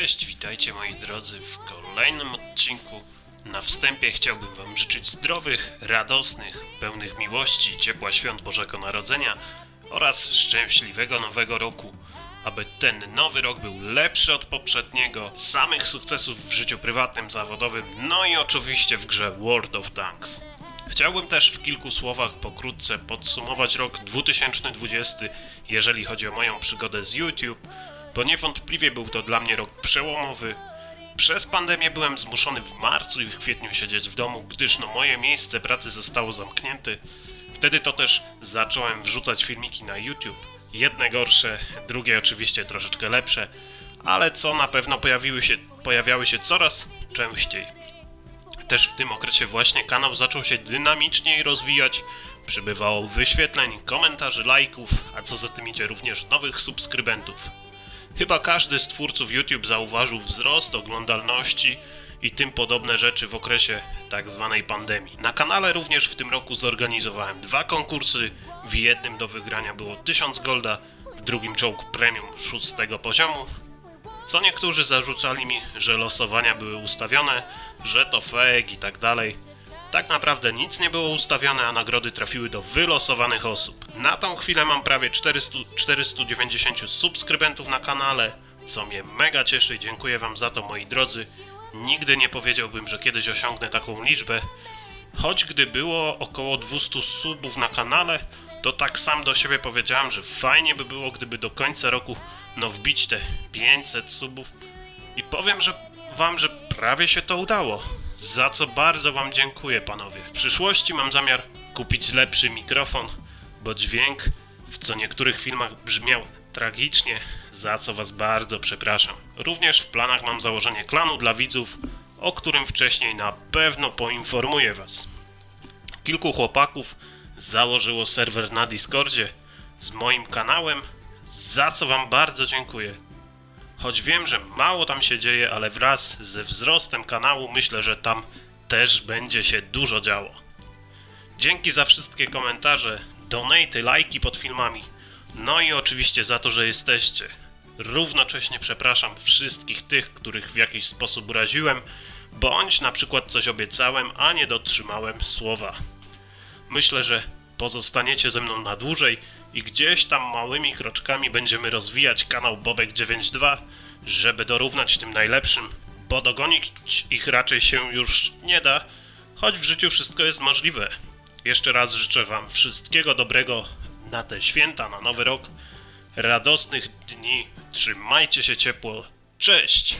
Cześć, witajcie moi drodzy w kolejnym odcinku. Na wstępie chciałbym Wam życzyć zdrowych, radosnych, pełnych miłości ciepła świąt Bożego Narodzenia oraz szczęśliwego nowego roku. Aby ten nowy rok był lepszy od poprzedniego, samych sukcesów w życiu prywatnym, zawodowym, no i oczywiście w grze World of Tanks. Chciałbym też w kilku słowach pokrótce podsumować rok 2020, jeżeli chodzi o moją przygodę z YouTube, bo niewątpliwie był to dla mnie rok przełomowy. Przez pandemię byłem zmuszony w marcu i w kwietniu siedzieć w domu, gdyż no moje miejsce pracy zostało zamknięte. Wtedy to też zacząłem wrzucać filmiki na YouTube. Jedne gorsze, drugie oczywiście troszeczkę lepsze, ale co na pewno pojawiły się, pojawiały się coraz częściej. Też w tym okresie właśnie kanał zaczął się dynamiczniej rozwijać. Przybywało wyświetleń, komentarzy, lajków, a co za tym idzie również nowych subskrybentów. Chyba każdy z twórców YouTube zauważył wzrost oglądalności i tym podobne rzeczy w okresie tak zwanej pandemii. Na kanale również w tym roku zorganizowałem dwa konkursy. W jednym do wygrania było 1000 golda, w drugim czołg premium szóstego poziomu. Co niektórzy zarzucali mi, że losowania były ustawione, że to fake i tak dalej. Tak naprawdę nic nie było ustawione, a nagrody trafiły do wylosowanych osób. Na tą chwilę mam prawie 400, 490 subskrybentów na kanale, co mnie mega cieszy i dziękuję wam za to moi drodzy. Nigdy nie powiedziałbym, że kiedyś osiągnę taką liczbę. Choć gdy było około 200 subów na kanale, to tak sam do siebie powiedziałem, że fajnie by było, gdyby do końca roku no wbić te 500 subów. I powiem, że wam, że prawie się to udało. Za co bardzo wam dziękuję, panowie. W przyszłości mam zamiar kupić lepszy mikrofon, bo dźwięk w co niektórych filmach brzmiał tragicznie, za co was bardzo przepraszam. Również w planach mam założenie klanu dla widzów, o którym wcześniej na pewno poinformuję was. Kilku chłopaków założyło serwer na Discordzie z moim kanałem, za co wam bardzo dziękuję. Choć wiem, że mało tam się dzieje, ale wraz ze wzrostem kanału myślę, że tam też będzie się dużo działo. Dzięki za wszystkie komentarze, donaty, lajki pod filmami. No i oczywiście za to, że jesteście. Równocześnie przepraszam wszystkich tych, których w jakiś sposób uraziłem, bądź na przykład coś obiecałem, a nie dotrzymałem słowa. Myślę, że pozostaniecie ze mną na dłużej i gdzieś tam małymi kroczkami będziemy rozwijać kanał Bobek92, żeby dorównać tym najlepszym, bo dogonić ich raczej się już nie da, choć w życiu wszystko jest możliwe. Jeszcze raz życzę Wam wszystkiego dobrego na te święta, na nowy rok, radosnych dni, trzymajcie się ciepło, cześć!